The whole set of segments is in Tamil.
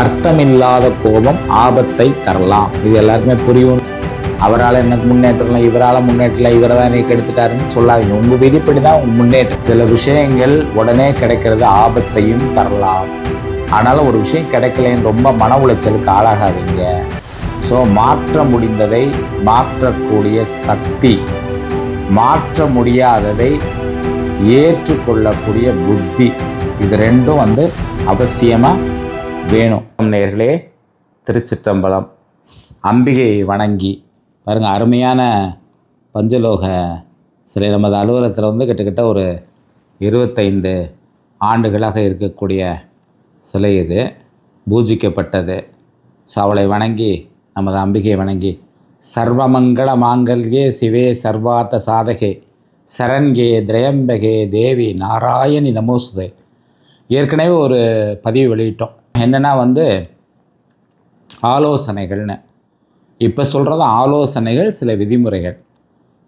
அர்த்தமில்லாத கோபம் ஆபத்தை தரலாம். இது எல்லாருக்குமே புரியும். அவரால் எனக்கு முன்னேற்றம் இவரால் முன்னேற்றல இவரை தான் நீ கெடுத்துட்டாருன்னு சொல்லாதீங்க. உங்கள் விதிப்படி தான் உங்கள் முன்னேற்றம். சில விஷயங்கள் உடனே கிடைக்கிறது ஆபத்தையும் தரலாம். ஆனாலும் ஒரு விஷயம் கிடைக்கலன்னு ரொம்ப மன உளைச்சலுக்கு ஆளாகாதீங்க. ஸோ மாற்ற முடிந்ததை மாற்றக்கூடிய சக்தி மாற்ற முடியாததை ஏற்றுக்கொள்ளக்கூடிய புத்தி இது ரெண்டும் வந்து அவசியமாக வேணும் நேர்களே திருச்சிற்றம்பலம் அம்பிகையை வணங்கி பாருங்க அருமையான பஞ்சலோக சிலை. நமது அலுவலகத்தில் வந்து கிட்டத்தட்ட ஒரு இருபத்தைந்து ஆண்டுகளாக இருக்கக்கூடிய சிலை இது. பூஜிக்கப்பட்டது. ஸோ அவளை வணங்கி நமது அம்பிகையை வணங்கி சர்வமங்கள மாங்கல்யே சிவே சர்வார்த்த சாதகே சரண்கே திரையம்பகே தேவி நாராயணி நமோசுதே ஏற்கனவே ஒரு பதிவு வெளியிட்டோம். என்னென்னா வந்து ஆலோசனைகள்னு. இப்போ சொல்கிறது ஆலோசனைகள் சில விதிமுறைகள்.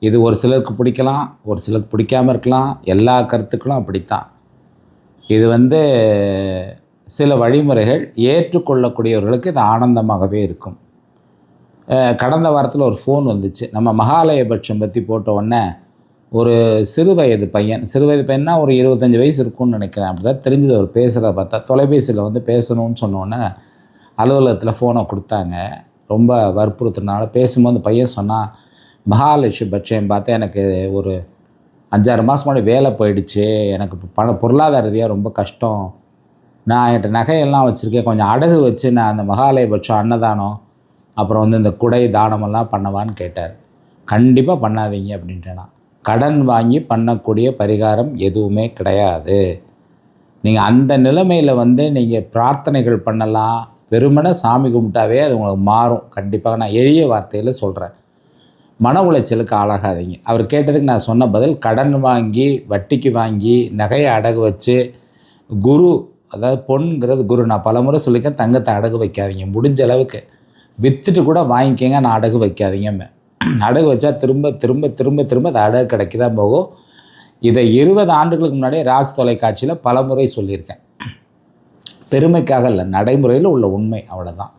இது ஒரு சிலருக்கு பிடிக்கலாம் ஒரு சிலருக்கு பிடிக்காம இருக்கலாம் எல்லா கருத்துக்களும் அப்படித்தான். இது வந்து சில வழிமுறைகள் ஏற்றுக்கொள்ளக்கூடியவர்களுக்கு இது ஆனந்தமாகவே இருக்கும். கடந்த வாரத்தில் ஒரு ஃபோன் வந்துச்சு. நம்ம மகாலயபட்சம் பற்றி போட்ட உடனே ஒரு சிறு வயது பையன் சிறு வயது பையனா ஒரு இருபத்தஞ்சி வயசு இருக்கும்னு நினைக்கிறேன். அப்படி தான் தெரிஞ்சது. அவர் பேசுகிறத பார்த்தா தொலைபேசியில் வந்து பேசணும்னு சொன்னோன்னே அலுவலகத்தில் ஃபோனை கொடுத்தாங்க. ரொம்ப வற்புறுத்தினால பேசும்போது பையன் சொன்னான் மகாலட்சுமி பட்சம் பார்த்தா எனக்கு ஒரு அஞ்சாறு மாதம் முன்னாடி வேலை போயிடுச்சு. எனக்கு பண பொருளாதார ரீதியாக ரொம்ப கஷ்டம். நான் என்கிட்ட நகையெல்லாம் வச்சுருக்கேன். கொஞ்சம் அடகு வச்சு நான் அந்த மகாலயபட்சம் அன்னதானம் அப்புறம் வந்து இந்த குடை தானமெல்லாம் பண்ணவான்னு கேட்டார். கண்டிப்பாக பண்ணாதீங்க அப்படின்ட்டு நான் கடன் வாங்கி பண்ணக்கூடிய பரிகாரம் எதுவுமே கிடையாது. நீங்கள் அந்த நிலைமையில் வந்து நீங்கள் பிரார்த்தனைகள் பண்ணலாம். வெறுமனே சாமி கும்பிட்டாவே அது உங்களுக்கு மாறும். கண்டிப்பாக நான் எளிய வார்த்தையில் சொல்கிறேன் மன உளைச்சலுக்கு ஆளாகாதீங்க. அவர் கேட்டதுக்கு நான் சொன்ன பதில் கடன் வாங்கி வட்டிக்கு வாங்கி நகையை அடகு வச்சு குரு அதாவது பொண்ணுங்கிறது குரு. நான் பலமுறை சொல்லிக்க தங்கத்தை அடகு வைக்காதீங்க. முடிஞ்ச அளவுக்கு விற்றுட்டு கூட வாங்கிக்கங்க நான் அடகு வைக்காதீங்க அடகு வச்சா திரும்ப திரும்ப திரும்ப திரும்ப அது அடகு கிடைக்க தான் போகும் இதை இருபது ஆண்டுகளுக்கு முன்னாடியே ராஜ் தொலைக்காட்சியில் பலமுறை சொல்லியிருக்கேன். பெருமைக்காக இல்லை நடைமுறையில் உள்ள உண்மை அவ்வளோதான்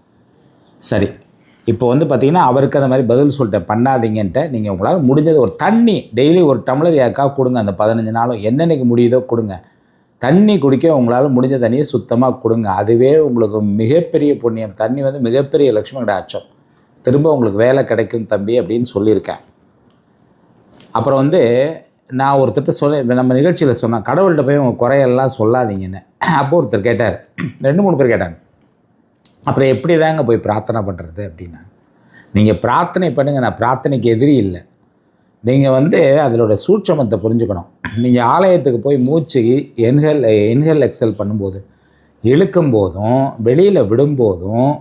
சரி இப்போ வந்து பார்த்தீங்கன்னா அவருக்கு அந்த மாதிரி பதில் சொல்லிட்டேன். பண்ணாதீங்கன்ட்டு நீங்கள் உங்களால் முடிஞ்சது ஒரு தண்ணி டெய்லி ஒரு டம்ளர் யாருக்கா கொடுங்க அந்த பதினஞ்சு நாளும் என்னென்னைக்கு முடியுதோ கொடுங்க. தண்ணி குடிக்க உங்களால் முடிஞ்ச தண்ணியை சுத்தமாக கொடுங்க. அதுவே உங்களுக்கு மிகப்பெரிய புண்ணியம். தண்ணி வந்து மிகப்பெரிய லக்ஷ்மி கடாட்சம் திரும்ப உங்களுக்கு வேலை கிடைக்கும் தம்பி அப்படின்னு சொல்லியிருக்கேன். அப்புறம் வந்து நான் ஒருத்தர்கிட்ட சொல்ல நம்ம நிகழ்ச்சியில் சொன்னேன் கடவுள்கிட்ட போய் உங்கள் குறையெல்லாம் சொல்லாதீங்கன்னு. அப்போ ஒருத்தர் கேட்டார். ரெண்டு மூணு பேர் கேட்டாங்க. அப்புறம் எப்படி தாங்க போய் பிரார்த்தனை பண்ணுறது அப்படின்னா நீங்கள் பிரார்த்தனை பண்ணுங்கள் நான் பிரார்த்தனைக்கு எதிரி இல்லை. நீங்கள் வந்து அதோட சூட்சமத்தை புரிஞ்சுக்கணும். நீங்கள் ஆலயத்துக்கு போய் மூச்சு என்ஹெல் என்ஹெல் எக்ஸல் பண்ணும்போது இழுக்கும் போதும் வெளியில் விடும்போதும்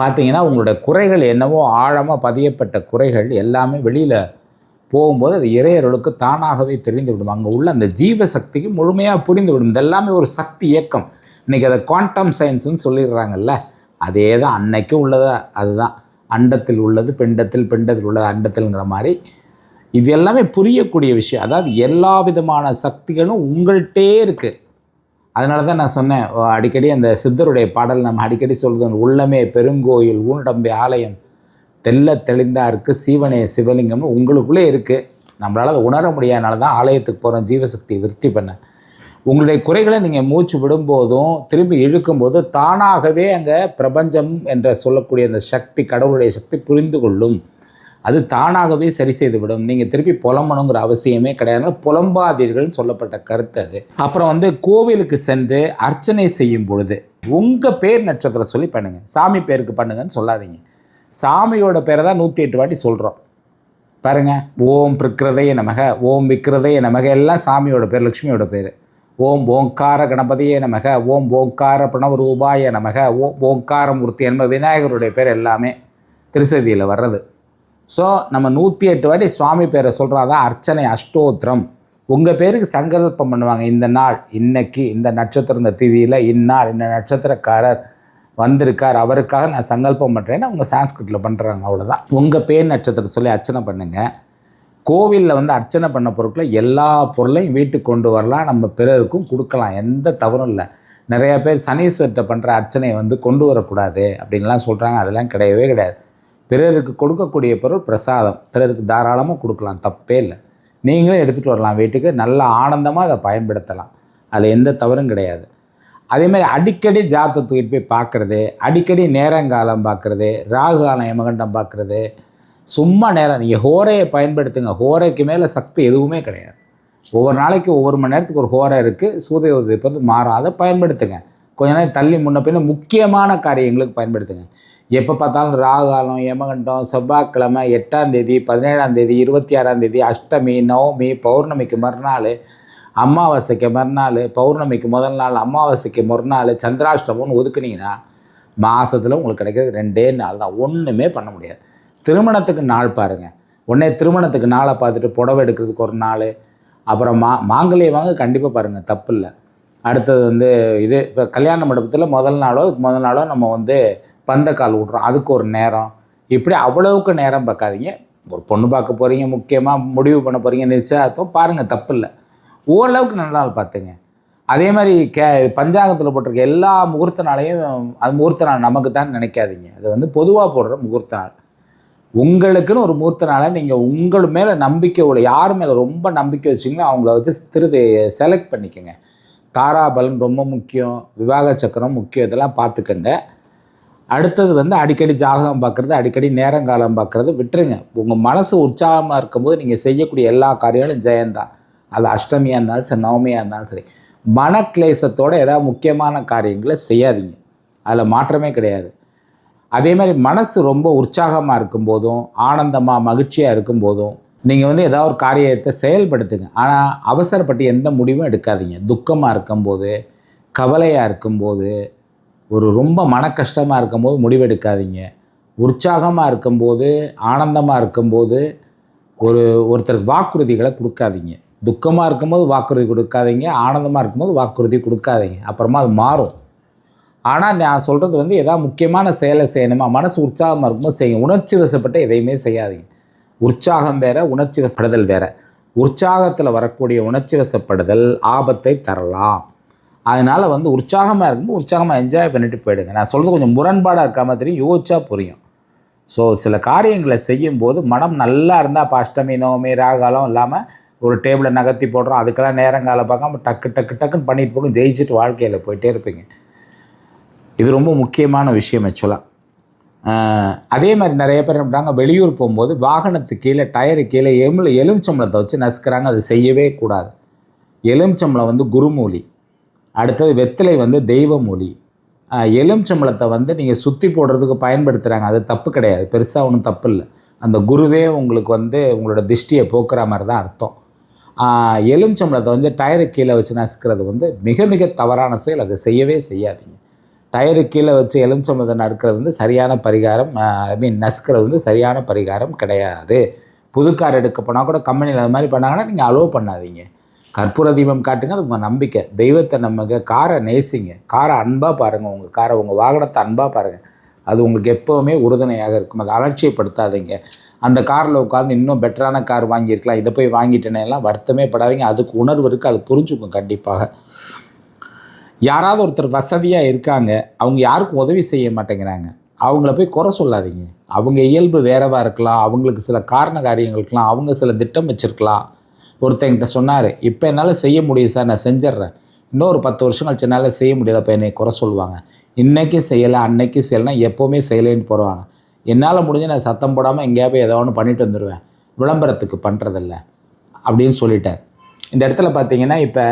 பார்த்தீங்கன்னா உங்களோட குறைகள் என்னவோ ஆழமாக பதியப்பட்ட குறைகள் எல்லாமே வெளியில் போகும்போது அது இறையர்களுக்கு தானாகவே தெரிந்து விடும். அங்கே உள்ள அந்த ஜீவ சக்திக்கு முழுமையாக புரிந்து விடும். இது எல்லாமே ஒரு சக்தி இயக்கம். இன்றைக்கி அதை குவாண்டம் சயின்ஸுன்னு சொல்லிடுறாங்கல்ல அதே தான் அன்னைக்கும் உள்ளது அதுதான். அண்டத்தில் உள்ளது பெண்டத்தில் பெண்டத்தில் உள்ளது அண்டத்தில்ங்கிற மாதிரி. இது எல்லாமே புரியக்கூடிய விஷயம். அதாவது எல்லா விதமான சக்திகளும் உங்கள்கிட்டே இருக்குது அதனால தான் நான் சொன்னேன் அடிக்கடி அந்த சித்தருடைய பாடல் நம்ம அடிக்கடி சொல்கிறது உள்ளமே பெருங்கோயில் ஊண்டம்பி ஆலயம் தெல்ல தெளிந்தாருக்கு சீவனே சிவலிங்கம்னு உங்களுக்குள்ளே இருக்குது நம்மளால் அதை உணர முடியாதனால தான் ஆலயத்துக்கு போகிறோம் ஜீவசக்தியை விருத்தி பண்ண. உங்களுடைய குறைகளை நீங்கள் மூச்சு விடும்போதும் திரும்பி இழுக்கும்போது தானாகவே அங்கே பிரபஞ்சம் என்ற சொல்லக்கூடிய அந்த சக்தி கடவுளுடைய சக்தி புரிந்து கொள்ளும். அது தானாகவே சரி செய்து விடும் நீங்கள் திருப்பி புலம்பணுங்கிற அவசியமே கிடையாது. புலம்பாதீர்கள் சொல்லப்பட்ட கருத்து அது. அப்புறம் வந்து கோவிலுக்கு சென்று அர்ச்சனை செய்யும் பொழுது உங்கள் பேர் நட்சத்திரம் சொல்லி பண்ணுங்கள் சாமி பேருக்கு பண்ணுங்கன்னு சொல்லாதீங்க. சாமியோட பேரை தான் நூற்றி எட்டு வாட்டி சொல்கிறோம் பாருங்கள் ஓம் பிருக்கிருதைய நமக ஓம் விக்கிரதைய நமக எல்லாம் சாமியோட பேர் லக்ஷ்மியோட பேர். ஓம் ஓங்கார கணபதியே நமக ஓம் ஓங்கார பிரணவ ரூபாய நமக ஓம் ஓங்கார மூர்த்தி என்ப விநாயகருடைய பேர் எல்லாமே திருசதியில் வர்றது. ஸோ நம்ம நூற்றி எட்டு வாட்டி சுவாமி பேரை சொல்கிறாதான் அர்ச்சனை அஷ்டோத்திரம். உங்கள் பேருக்கு சங்கல்பம் பண்ணுவாங்க. இந்த நாள் இன்னைக்கு இந்த நட்சத்திரம் இந்த திதியில் இன்னார் இந்த நட்சத்திரக்காரர் வந்திருக்கார் அவருக்காக நான் சங்கல்பம் பண்ணுறேன்னு அவங்க சான்ஸ்கிரிட்டில் பண்ணுறாங்க அவ்வளோதான் உங்கள் பேர் நட்சத்திரம் சொல்லி அர்ச்சனை பண்ணுங்கள் கோவிலில் வந்து அர்ச்சனை பண்ண பொருட்களை எல்லா பொருளையும் வீட்டுக்கு கொண்டு வரலாம். நம்ம பிறருக்கும் கொடுக்கலாம். எந்த தவறும் இல்லை. நிறைய பேர் சனீஸ்வர்கிட்ட பண்ணுற அர்ச்சனையை வந்து கொண்டு வரக்கூடாது அப்படின்லாம் சொல்கிறாங்க அதெல்லாம் கிடையவே கிடையாது. பிறருக்கு கொடுக்கக்கூடிய பொருள் பிரசாதம். பிறருக்கு தாராளமாக கொடுக்கலாம் தப்பே இல்லை. நீங்களே எடுத்துகிட்டு வரலாம் வீட்டுக்கு நல்ல ஆனந்தமாக அதை பயன்படுத்தலாம். அதில் எந்த தவறும் கிடையாது. அதே மாதிரி அடிக்கடி ஜாத்தை தூக்கிட்டு போய் பார்க்குறது அடிக்கடி நேரங்காலம் பார்க்குறது ராகு காலம் யமகண்டம் பார்க்குறது சும்மா நேரம் நீங்கள் ஹோரையை பயன்படுத்துங்க. ஹோரைக்கு மேலே சக்தி எதுவுமே கிடையாது. ஒவ்வொரு நாளைக்கு ஒவ்வொரு மணி நேரத்துக்கு ஒரு ஹோரை இருக்குது சூரிய உதயப்பது மாறும் அதை பயன்படுத்துங்க. கொஞ்ச நேரம் தள்ளி முன்ன பின்ன முக்கியமான காரியங்களுக்கு பயன்படுத்துங்க. எப்போ பார்த்தாலும் ராகு யமகண்டம் செவ்வாய்க்கிழமை எட்டாம் தேதி பதினேழாம் தேதி இருபத்தி ஆறாம் தேதி அஷ்டமி நவமி பௌர்ணமிக்கு மறுநாள் அமாவாசைக்கு மறுநாள் பௌர்ணமிக்கு முதல் நாள் அமாவாசைக்கு மறுநாள் சந்திராஷ்டமம்னு ஒதுக்குனீங்கன்னா மாதத்தில் உங்களுக்கு கிடைக்கிறது ரெண்டே நாள் தான். ஒன்றுமே பண்ண முடியாது. திருமணத்துக்கு நாள் பாருங்கள் உடனே திருமணத்துக்கு நாளை பார்த்துட்டு புடவை எடுக்கிறதுக்கு ஒரு நாள் அப்புறம் மா மாங்கல்யம் வாங்க கண்டிப்பாக பாருங்கள் தப்பு இல்லை அடுத்தது வந்து இது இப்போ கல்யாண மண்டபத்தில் முதல் நாளோ முதல் நாளோ நம்ம வந்து பந்தக்கால் விட்றோம் அதுக்கு ஒரு நேரம். இப்படி அவ்வளவுக்கு நேரம் பார்க்காதீங்க. ஒரு பொண்ணு பார்க்க போகிறீங்க முக்கியமாக முடிவு பண்ண போகிறீங்க நிச்சயத்தும் பாருங்கள் தப்பு இல்லை ஓரளவுக்கு நல்ல நாள் பார்த்துங்க. அதே மாதிரி கே பஞ்சாங்கத்தில் போட்டிருக்க எல்லா முகூர்த்த நாளையும் அது முகூர்த்த நாள் நமக்கு தான் நினைக்காதீங்க. அது வந்து பொதுவாக போடுற முகூர்த்த நாள். உங்களுக்குன்னு ஒரு முகூர்த்த நாளை நீங்கள் உங்கள் மேலே நம்பிக்கை உள்ள யார் மேலே ரொம்ப நம்பிக்கை வச்சிங்களோ அவங்கள வச்சு திருது செலக்ட் பண்ணிக்கோங்க. தாராபலன் ரொம்ப முக்கியம். விவாக சக்கரம் முக்கியம். இதெல்லாம் பார்த்துக்கங்க. அடுத்தது வந்து அடிக்கடி ஜாதகம் பார்க்குறது அடிக்கடி நேரங்காலம் பார்க்குறது. விட்டுருங்க. உங்கள் மனசு உற்சாகமாக இருக்கும்போது நீங்கள் செய்யக்கூடிய எல்லா காரியங்களும் ஜெயந்தான். அது அஷ்டமியாக இருந்தாலும் சரி நவமியாக இருந்தாலும் சரி. மனக்லேசத்தோடு ஏதாவது முக்கியமான காரியங்களை செய்யாதீங்க. அதில் மாற்றமே கிடையாது. அதே மாதிரி மனசு ரொம்ப உற்சாகமாக இருக்கும்போதும் ஆனந்தமாக மகிழ்ச்சியாக இருக்கும்போதும் நீங்கள் வந்து ஏதாவது ஒரு காரியத்தை செயல்படுத்துங்க. ஆனால் அவசரப்பட்டு எந்த முடிவும் எடுக்காதீங்க. துக்கமாக இருக்கும்போது கவலையாக இருக்கும்போது ஒரு ரொம்ப மன கஷ்டமாக இருக்கும்போது முடிவெடுக்காதீங்க. உற்சாகமாக இருக்கும்போது ஆனந்தமாக இருக்கும்போது ஒரு ஒருத்தருக்கு வாக்குறுதிகளை கொடுக்காதீங்க. துக்கமாக இருக்கும்போது வாக்குறுதி கொடுக்காதீங்க ஆனந்தமாக இருக்கும்போது வாக்குறுதி கொடுக்காதீங்க. அப்புறமா அது மாறும். ஆனால் நான் சொல்கிறது வந்து எதாவது முக்கியமான செயலை செய்யணுமா மனசு உற்சாகமாக இருக்கும்போது செய்யுங்க. உணர்ச்சி வசப்பட்ட எதையுமே செய்யாதீங்க. உற்சாகம் வேற உணர்ச்சி வசப்படுதல் வேற. உற்சாகத்தில் வரக்கூடிய உணர்ச்சி வசப்படுதல் ஆபத்தை தரலாம். அதனால் வந்து உற்சாகமாக இருக்கும்போது உற்சாகமாக என்ஜாய் பண்ணிட்டு போயிடுங்க. நான் சொல்கிறது கொஞ்சம் முரண்பாடாக இருக்காமல் தெரியும் யோசிச்சா புரியும். ஸோ சில காரியங்களை செய்யும்போது மனம் நல்லா இருந்தால் இப்போ அஷ்டமி நவமி ராகாலம் இல்லாமல் ஒரு டேபிளை நகர்த்தி போடுறோம். அதுக்கெல்லாம் நேரங்கால பார்க்காம டக்கு டக்கு டக்குன்னு பண்ணிட்டு போகும் ஜெயிச்சுட்டு வாழ்க்கையில் போயிட்டே இருப்பீங்க. இது ரொம்ப முக்கியமான விஷயம் ஆக்சுவலாக அதே மாதிரி நிறைய பேர் என்ன பண்ணுறாங்க வெளியூர் போகும்போது வாகனத்துக்கு கீழே டயரு கீழே எலும்பு எலுமிச்சம்பளத்தை வச்சு நசுக்கிறாங்க. அது செய்யவே கூடாது. எலுமிச்சம்பளம் வந்து குருமூலி. அடுத்தது வெத்தலை வந்து தெய்வமொழி. எலுமிச்சம்பழத்தை வந்து நீங்கள் சுற்றி போடுறதுக்கு பயன்படுத்துகிறாங்க அது தப்பு கிடையாது. பெருசாக ஒன்றும் தப்பு இல்லை. அந்த குருவே உங்களுக்கு வந்து உங்களோட திருஷ்டியை போக்குற மாதிரி தான் அர்த்தம். எலுமிச்சம்பளத்தை வந்து டயரு கீழே வச்சு நசுக்கிறது வந்து மிக மிக தவறான செயல். அதை செய்யவே செய்யாதீங்க. டயரு கீழே வச்சு எலுமிச்சம்பழத்தை நறுக்கிறது வந்து சரியான பரிகாரம். ஐ மீன் நசுக்கிறது வந்து சரியான பரிகாரம் கிடையாது. புது கார் எடுக்க போனால் கூட கம்பெனியில் அது மாதிரி பண்ணாங்கன்னா நீங்கள் அலோவ் பண்ணாதீங்க. கற்பூர தீபம் காட்டுங்க அது உங்கள் நம்பிக்கை. தெய்வத்தை நம்புங்க காரை நேசிங்க. காரை அன்பாக பாருங்கள் உங்கள் காரை உங்கள் வாகனத்தை அன்பாக பாருங்கள் அது உங்களுக்கு எப்போவுமே உறுதுணையாக இருக்கும். அதை அலட்சியப்படுத்தாதீங்க. அந்த காரில் உட்காந்து இன்னும் பெட்டரான கார் வாங்கியிருக்கலாம் இதை போய் வாங்கிட்டேனே எல்லாம் வருத்தமே படாதீங்க. அதுக்கு உணர்வு இருக்குது அது புரிஞ்சுக்கும் கண்டிப்பாக. யாராவது ஒருத்தர் வசதியாக இருக்காங்க அவங்க யாருக்கும் உதவி செய்ய மாட்டேங்கிறாங்க. அவங்கள போய் குறை சொல்லாதீங்க. அவங்க இயல்பு வேறவாக இருக்கலாம் அவங்களுக்கு சில காரண காரியங்களுக்கெலாம் அவங்க சில திட்டம் வச்சுருக்கலாம். ஒருத்தங்கிட்ட சொன்னார் இப்போ என்னால் செய்ய முடியும் சார் நான் செஞ்சிட்றேன் இன்னொரு பத்து வருஷம் கழிச்சு என்னால் செய்ய முடியல இப்போ என்னை குறை சொல்லுவாங்க. இன்றைக்கும் செய்யலை அன்னைக்கும் செய்யலைன்னா எப்போவுமே செய்யலைன்னு போடுவாங்க. என்னால் முடிஞ்சு நான் சத்தம் போடாமல் எங்கேயா போய் ஏதோ ஒன்று பண்ணிட்டு வந்துடுவேன் விளம்பரத்துக்கு பண்ணுறதில்ல அப்படின்னு சொல்லிட்டார். இந்த இடத்துல பார்த்தீங்கன்னா இப்போ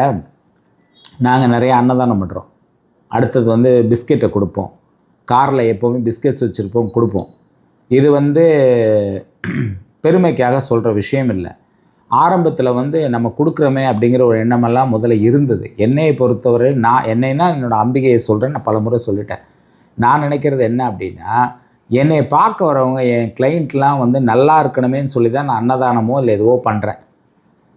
நாங்கள் நிறைய அன்னதானம் பண்ணுறோம் அடுத்தது வந்து பிஸ்கெட்டை கொடுப்போம். காரில் எப்போவுமே பிஸ்கெட்ஸ் வச்சுருப்போம் கொடுப்போம். இது வந்து பெருமைக்காக சொல்கிற விஷயம் இல்லை. ஆரம்பத்தில் வந்து நம்ம கொடுக்குறோமே அப்படிங்கிற ஒரு எண்ணமெல்லாம் முதல்ல இருந்தது. என்னையை பொறுத்தவரை நான் என்னைன்னா என்னோடய அம்பிகையை சொல்கிறேன் நான் பலமுறை சொல்லிட்டேன். நான் நினைக்கிறது என்ன அப்படின்னா என்னை பார்க்க வரவங்க என் கிளைண்ட்லாம் வந்து நல்லா இருக்கணுமேன்னு சொல்லி தான் நான் அன்னதானமோ இல்லை எதுவோ பண்ணுறேன்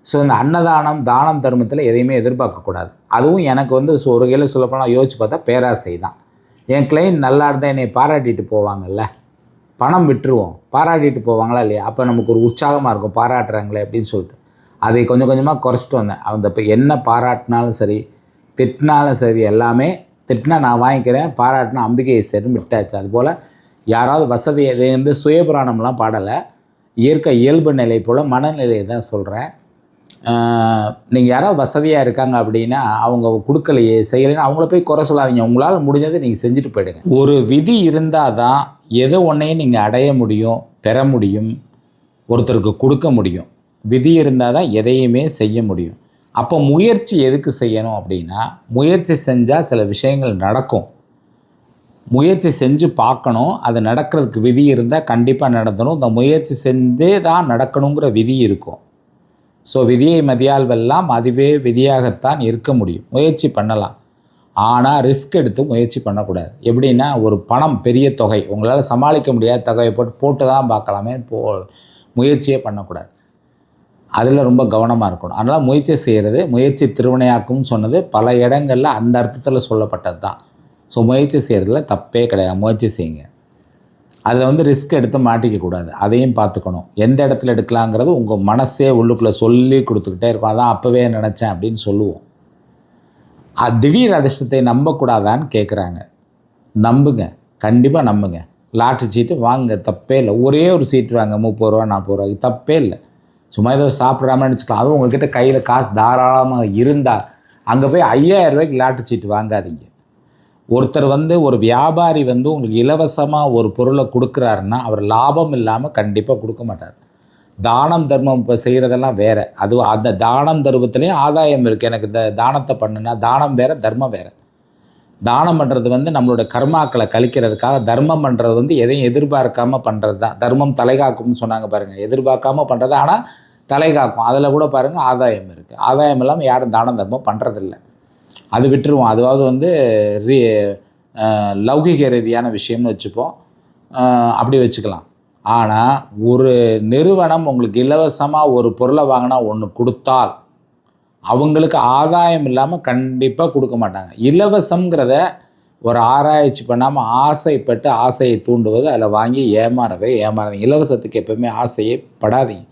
ஸோ இந்த அன்னதானம் தானம் தர்மத்தில் எதையுமே எதிர்பார்க்கக்கூடாது அதுவும் எனக்கு வந்து ஸோ ஒரு கையில் சொல்லப்போனால் யோசிச்சு பார்த்தா பேராசை தான் என் கிளைண்ட் நல்லா இருந்தால் என்னை பாராட்டிட்டு போவாங்கல்ல. பணம் விட்டுருவோம். பாராட்டிட்டு போவாங்களா இல்லையா? அப்போ நமக்கு ஒரு உற்சாகமாக இருக்கும். பாராட்டுறாங்களே அப்படின்னு சொல்லிட்டு. அதை கொஞ்சம் கொஞ்சமாக குறைச்சிட்டு வந்தேன். அந்த இப்போ என்ன பாராட்டினாலும் சரி திட்டினாலும் சரி எல்லாமே திட்டினா நான் வாங்கிக்கிறேன் பாராட்டினா அம்பிகையை சேரும் விட்டாச்சு. அதுபோல் யாராவது வசதி இது வந்து சுயபுராணம்லாம் பாடலை. இயற்கை இயல்பு நிலை போல் மனநிலையை தான் சொல்கிறேன் நீங்கள் யாராவது வசதியாக இருக்காங்க அப்படின்னா அவங்க கொடுக்கலையே செய்யலைன்னா அவங்கள போய் குறை சொல்லாதீங்க. உங்களால் முடிஞ்சதை நீங்கள் செஞ்சுட்டு போயிடுங்க. ஒரு விதி இருந்தால் தான் எதை ஒன்றையும் நீங்கள் அடைய முடியும் பெற முடியும் ஒருத்தருக்கு கொடுக்க முடியும். விதி இருந்தால் தான் எதையுமே செய்ய முடியும். அப்போ முயற்சி எதுக்கு செய்யணும் அப்படின்னா முயற்சி செஞ்சால் சில விஷயங்கள் நடக்கும். முயற்சி செஞ்சு பார்க்கணும் அது நடக்கிறதுக்கு விதி இருந்தால் கண்டிப்பாக நடத்தணும் இந்த முயற்சி செஞ்சே தான் நடக்கணுங்கிற விதி இருக்கும். ஸோ விதியை மதியால்வெல்லாம் அதுவே விதியாகத்தான் இருக்க முடியும். முயற்சி பண்ணலாம். ஆனால் ரிஸ்க் எடுத்து முயற்சி பண்ணக்கூடாது. எப்படின்னா ஒரு பணம் பெரிய தொகை உங்களால் சமாளிக்க முடியாத தொகையை போட்டு போட்டு தான் பார்க்கலாமே போ முயற்சியே பண்ணக்கூடாது. அதில் ரொம்ப கவனமாக இருக்கணும். அதனால் முயற்சி செய்கிறது முயற்சி திருவினையாக்கும் சொன்னது பல இடங்களில் அந்த அர்த்தத்தில் சொல்லப்பட்டது தான் ஸோ முயற்சி செய்கிறதுல தப்பே கிடையாது. முயற்சி செய்யுங்க. அதில் வந்து ரிஸ்க் எடுத்து மாட்டிக்க கூடாது. அதையும் பார்த்துக்கணும். எந்த இடத்துல எடுக்கலாங்கிறது உங்கள் மனசே உள்ளுக்குள்ளே சொல்லி கொடுத்துக்கிட்டே இருக்கும். அதான் அப்போவே நினச்சேன் அப்படின்னு சொல்லுவோம். அது திடீர் அதிர்ஷ்டத்தை நம்பக்கூடாதான்னு கேட்குறாங்க நம்புங்க. கண்டிப்பாக நம்புங்க. லாட்ரி சீட்டு வாங்க தப்பே இல்லை. ஒரே ஒரு சீட்டு வாங்க. முப்பது ரூபா நாற்பது ரூபாய்க்கு தப்பே இல்லை. சும்மா ஏதோ சாப்பிடாம நினச்சிக்கலாம். அதுவும் உங்ககிட்ட கையில் காசு தாராளமாக இருந்தால் அங்கே போய் ஐயாயிரம் ரூபாய்க்கு லாட்ரி சீட்டு வாங்காதீங்க. ஒருத்தர் வந்து ஒரு வியாபாரி வந்து உங்களுக்கு இலவசமாக ஒரு பொருளை கொடுக்குறாருன்னா அவர் லாபம் இல்லாமல் கண்டிப்பாக கொடுக்க மாட்டார். தானம் தர்மம் இப்போ செய்கிறதெல்லாம் வேறு. அது அந்த தானம் தர்மத்துலேயும் ஆதாயம் இருக்குது எனக்கு இந்த தானத்தை பண்ணுனா தானம் வேறு தர்மம் வேறு. தானம் பண்ணுறது வந்து நம்மளோட கர்மாக்களை கழிக்கிறதுக்காக தர்மம் பண்ணுறது வந்து எதையும் எதிர்பார்க்காம பண்ணுறது தான் தர்மம் தலைகாக்கும்னு சொன்னாங்க பாருங்கள் எதிர்பார்க்காம பண்ணுறது ஆனால் தலைகாக்கும் அதில் கூட பாருங்கள் ஆதாயம் இருக்குது ஆதாயம் இல்லாமல் யாரும் தானம் தர்மம் பண்ணுறதில்ல அது விட்டுருவோம். அதுவாவது வந்து ரீ லௌகிக ரீதியான விஷயம்னு வச்சுப்போம். அப்படி வச்சுக்கலாம். ஆனால் ஒரு நிறுவனம் உங்களுக்கு இலவசமாக ஒரு பொருளை வாங்கினா ஒன்று கொடுத்தால் அவங்களுக்கு ஆதாயம் இல்லாமல் கண்டிப்பாக கொடுக்க மாட்டாங்க. இலவசங்கிறத ஒரு ஆராய்ச்சி பண்ணாமல் ஆசைப்பட்டு ஆசையை தூண்டுவது அதில் வாங்கி ஏமாறவே ஏமாறாதீங்க. இலவசத்துக்கு எப்பவுமே ஆசையே படாதீங்க.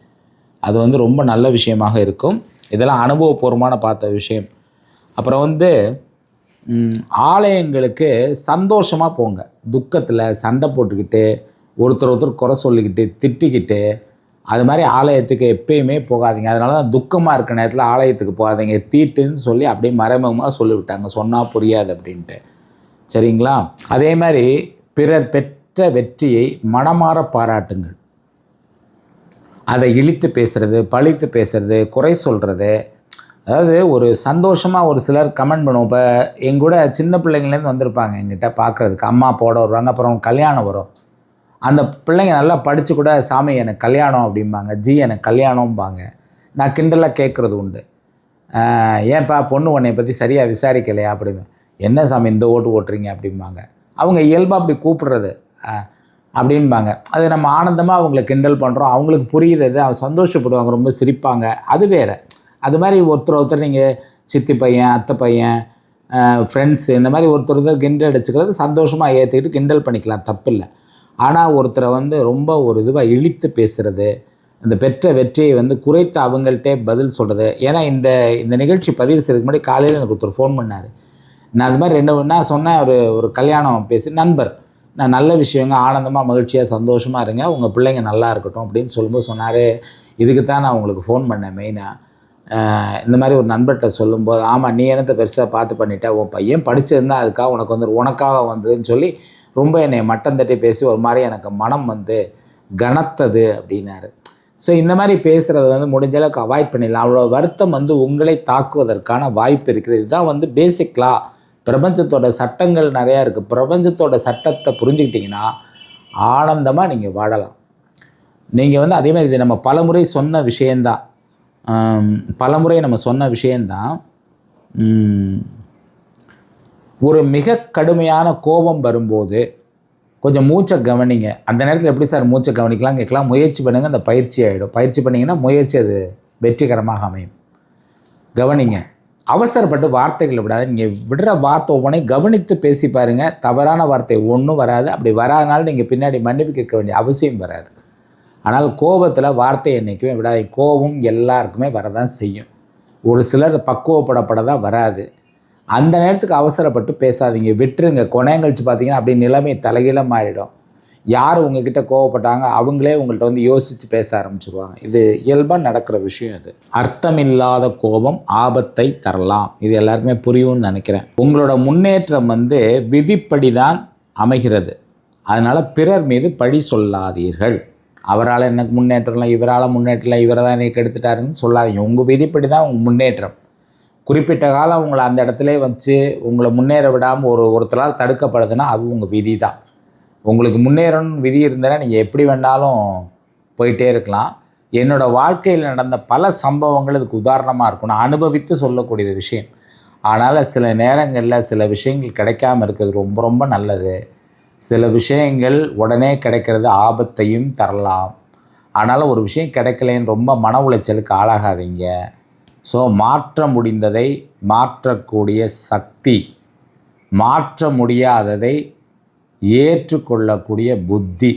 அது வந்து ரொம்ப நல்ல விஷயமாக இருக்கும். இதெல்லாம் அனுபவபூர்வமான பார்த்த விஷயம். அப்புறம் வந்து ஆலயங்களுக்கு சந்தோஷமாக போங்க. துக்கத்தில் சண்டை போட்டுக்கிட்டு ஒருத்தர் ஒருத்தர் குறை சொல்லிக்கிட்டு திட்டிக்கிட்டு அது மாதிரி ஆலயத்துக்கு எப்பயுமே போகாதீங்க. அதனால தான் துக்கமாக இருக்க நேரத்தில் ஆலயத்துக்கு போகாதீங்க. தீட்டுன்னு சொல்லி அப்படியே மறைமுகமாக சொல்லிவிட்டாங்க. சொன்னால் புரியாது அப்படின்ட்டு. சரிங்களா? அதே மாதிரி பிறர் பெற்ற வெற்றியை மனமாற பாராட்டுங்கள். அதை இழித்து பேசுறது பழித்து பேசுறது குறை சொல்கிறது அதாவது ஒரு சந்தோஷமாக ஒரு சிலர் கமெண்ட் பண்ணுவோம். இப்போ எங்கூட சின்ன பிள்ளைங்கள்லேருந்து வந்திருப்பாங்க எங்கிட்ட பார்க்குறதுக்கு. அம்மா போட வருவாங்க. அப்புறம் கல்யாணம் வரும். அந்த பிள்ளைங்க நல்லா படித்து கூட சாமி எனக்கு கல்யாணம் அப்படிம்பாங்க. ஜி எனக்கு கல்யாணம்பாங்க. நான் கிண்டலாக கேட்குறது உண்டு. ஏன்ப்பா பொண்ணு உன்னை பற்றி சரியாக விசாரிக்கலையா? அப்படின்னு. என்ன சாமி இந்த ஓட்டு ஓட்டுறீங்க? அப்படிம்பாங்க. அவங்க இயல்பாக அப்படி கூப்பிடுறது. அப்படின்பாங்க அது நம்ம ஆனந்தமாக அவங்கள கிண்டல் பண்ணுறோம் அவங்களுக்கு புரியுது அது. அவங்க சந்தோஷப்படுவாங்க. ரொம்ப சிரிப்பாங்க. அது வேறு. அது மாதிரி ஒருத்தர் ஒருத்தர் நீங்கள் சித்தி பையன் அத்தை பையன் ஃப்ரெண்ட்ஸு இந்த மாதிரி ஒருத்தர் ஒருத்தர் கிண்டல் அடிச்சுக்கிறது சந்தோஷமாக ஏற்றிக்கிட்டு கிண்டல் பண்ணிக்கலாம் தப்பில்லை. ஆனால் ஒருத்தரை வந்து ரொம்ப ஒரு இதுவாக இழித்து பேசுகிறது அந்த பெற்ற வெற்றியை வந்து குறைத்து அவங்கள்ட்டே பதில் சொல்கிறது ஏன்னா இந்த இந்த நிகழ்ச்சி பதிவு செய்யறதுக்கு முன்னாடி காலையில் எனக்கு ஒருத்தர் ஃபோன் பண்ணார். நான் அது மாதிரி ரெண்டு நான் சொன்னேன் ஒரு ஒரு கல்யாணம் பேசி நண்பர் நான் நல்ல விஷயங்க ஆனந்தமாக மகிழ்ச்சியாக சந்தோஷமாக இருங்க உங்கள் பிள்ளைங்க நல்லா இருக்கட்டும் அப்படின்னு சொல்லும்போது சொன்னார். இதுக்கு தான் நான் உங்களுக்கு ஃபோன் பண்ணேன் மெயினாக இந்த மாதிரி ஒரு நண்பர்கிட்ட சொல்லும்போது ஆமாம் நீ என்னத்தை பெருசாக பார்த்து பண்ணிட்ட? உன் பையன் படிச்சிருந்தா அதுக்காக உனக்கு வந்து உனக்காக வந்ததுன்னு சொல்லி ரொம்ப என்னை மட்டம் தட்டி பேசி ஒரு மாதிரி எனக்கு மனம் வந்து கனத்தது அப்படின்னாரு. ஸோ இந்த மாதிரி பேசுகிறத வந்து முடிஞ்ச அளவுக்கு அவாய்ட் பண்ணிடலாம். அவ்வளோ வருத்தம் வந்து உங்களை தாக்குவதற்கான வாய்ப்பு இருக்குது. இதுதான் வந்து பேசிக் பிரபஞ்சத்தோட சட்டங்கள் நிறையா இருக்குது பிரபஞ்சத்தோட சட்டத்தை புரிஞ்சுக்கிட்டிங்கன்னா ஆனந்தமாக நீங்கள் வாழலாம். நீங்கள் வந்து அதே மாதிரி இது நம்ம பலமுறை சொன்ன விஷயந்தான் பலமுறை நம்ம சொன்ன விஷயந்தான் ஒரு மிக கடுமையான கோபம் வரும்போது கொஞ்சம் மூச்சை கவனிங்க. அந்த நேரத்தில் எப்படி சார் மூச்சை கவனிக்கலாம் கேட்கலாம். முயற்சி பண்ணுங்கள் அந்த பயிற்சி ஆகிடும் பயிற்சி பண்ணிங்கன்னா முயற்சி அது வெற்றிகரமாக அமையும். கவனிங்க. அவசரப்பட்டு வார்த்தைகளை விடாது நீங்கள் விடுற வார்த்தை ஒவ்வொன்றையும் கவனித்து பேசி பாருங்கள் தவறான வார்த்தை ஒன்றும் வராது. அப்படி வராதனால நீங்கள் பின்னாடி மன்னிப்பு கேட்க வேண்டிய அவசியம் வராது. ஆனால் கோபத்தில் வார்த்தை என்றைக்குமே விடாது. கோபம் எல்லாருக்குமே வரதான் செய்யும். ஒரு சிலர் பக்குவப்படப்பட தான் வராது. அந்த நேரத்துக்கு அவசரப்பட்டு பேசாதீங்க. விட்டுருங்க. கொனையம் கழிச்சு பார்த்தீங்கன்னா அப்படியே நிலைமை தலைகீழ மாறிடும். யார் உங்ககிட்ட கோவப்பட்டாங்க அவங்களே உங்கள்கிட்ட வந்து யோசித்து பேச ஆரம்பிச்சிருவாங்க. இது இயல்பாக நடக்கிற விஷயம் இது. அர்த்தமில்லாத கோபம் ஆபத்தை தரலாம். இது எல்லாருக்குமே புரியும்னு நினைக்கிறேன். உங்களோட முன்னேற்றம் வந்து விதிப்படி தான் அமைகிறது. அதனால் பிறர் மீது பழி சொல்லாதீர்கள். அவரால் எனக்கு முன்னேற்றம் இல்லை இவரால் முன்னேற்றம் இல்லை இவரை தான் என்னை கெடுத்துட்டாருன்னு சொல்லாதீங்க. உங்கள் விதிப்படி தான் உங்கள் முன்னேற்றம். குறிப்பிட்ட காலம் உங்களை அந்த இடத்துல வச்சு உங்களை முன்னேற விடாமல் ஒரு ஒருத்தரால் தடுக்கப்படுதுன்னா அது உங்கள் விதி தான் உங்களுக்கு முன்னேறணும்னு விதி இருந்ததுன்னா நீங்கள் எப்படி வேணாலும் போயிட்டே இருக்கலாம். என்னோடய வாழ்க்கையில் நடந்த பல சம்பவங்கள் இதுக்கு உதாரணமாக இருக்கும். நான் அனுபவித்து சொல்லக்கூடிய விஷயம். ஆனால் சில நேரங்களில் சில விஷயங்கள் கிடைக்காம இருக்கிறது ரொம்ப ரொம்ப நல்லது. சில விஷயங்கள் உடனே கிடைக்கிறது ஆபத்தையும் தரலாம். ஆனால் ஒரு விஷயம் கிடைக்கலேன்னு ரொம்ப மன உளைச்சலுக்கு ஆளாகாதீங்க. ஸோ மாற்ற முடிந்ததை மாற்றக்கூடிய சக்தி மாற்ற முடியாததை ஏற்றுக்கொள்ளக்கூடிய புத்தி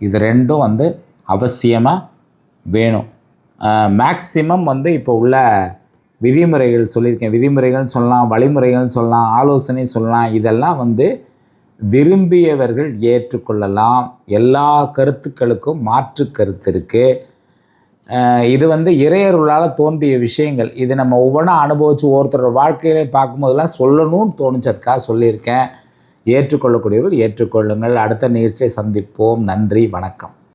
இது ரெண்டும் வந்து அவசியமாக வேணும். மேக்சிமம் வந்து இப்போ உள்ள விதிமுறைகள் சொல்லியிருக்கேன். விதிமுறைகள்னு சொல்லலாம் வழிமுறைகள்னு சொல்லலாம் ஆலோசனை சொல்லலாம் இதெல்லாம் வந்து விரும்பியவர்கள் ஏற்றுக்கொள்ளலாம். எல்லா கருத்துக்களுக்கும் மாற்று கருத்து இருக்குது இது வந்து இறையருளால் தோன்றிய விஷயங்கள். இது நம்ம ஒவ்வொன்றா அனுபவித்து ஒருத்தரோட வாழ்க்கையிலே பார்க்கும்போதெல்லாம் சொல்லணும்னு தோணுச்சதுக்காக சொல்லியிருக்கேன். ஏற்றுக்கொள்ளக்கூடியவர்கள் ஏற்றுக்கொள்ளுங்கள். அடுத்த நிகழ்ச்சியை சந்திப்போம். நன்றி. வணக்கம்.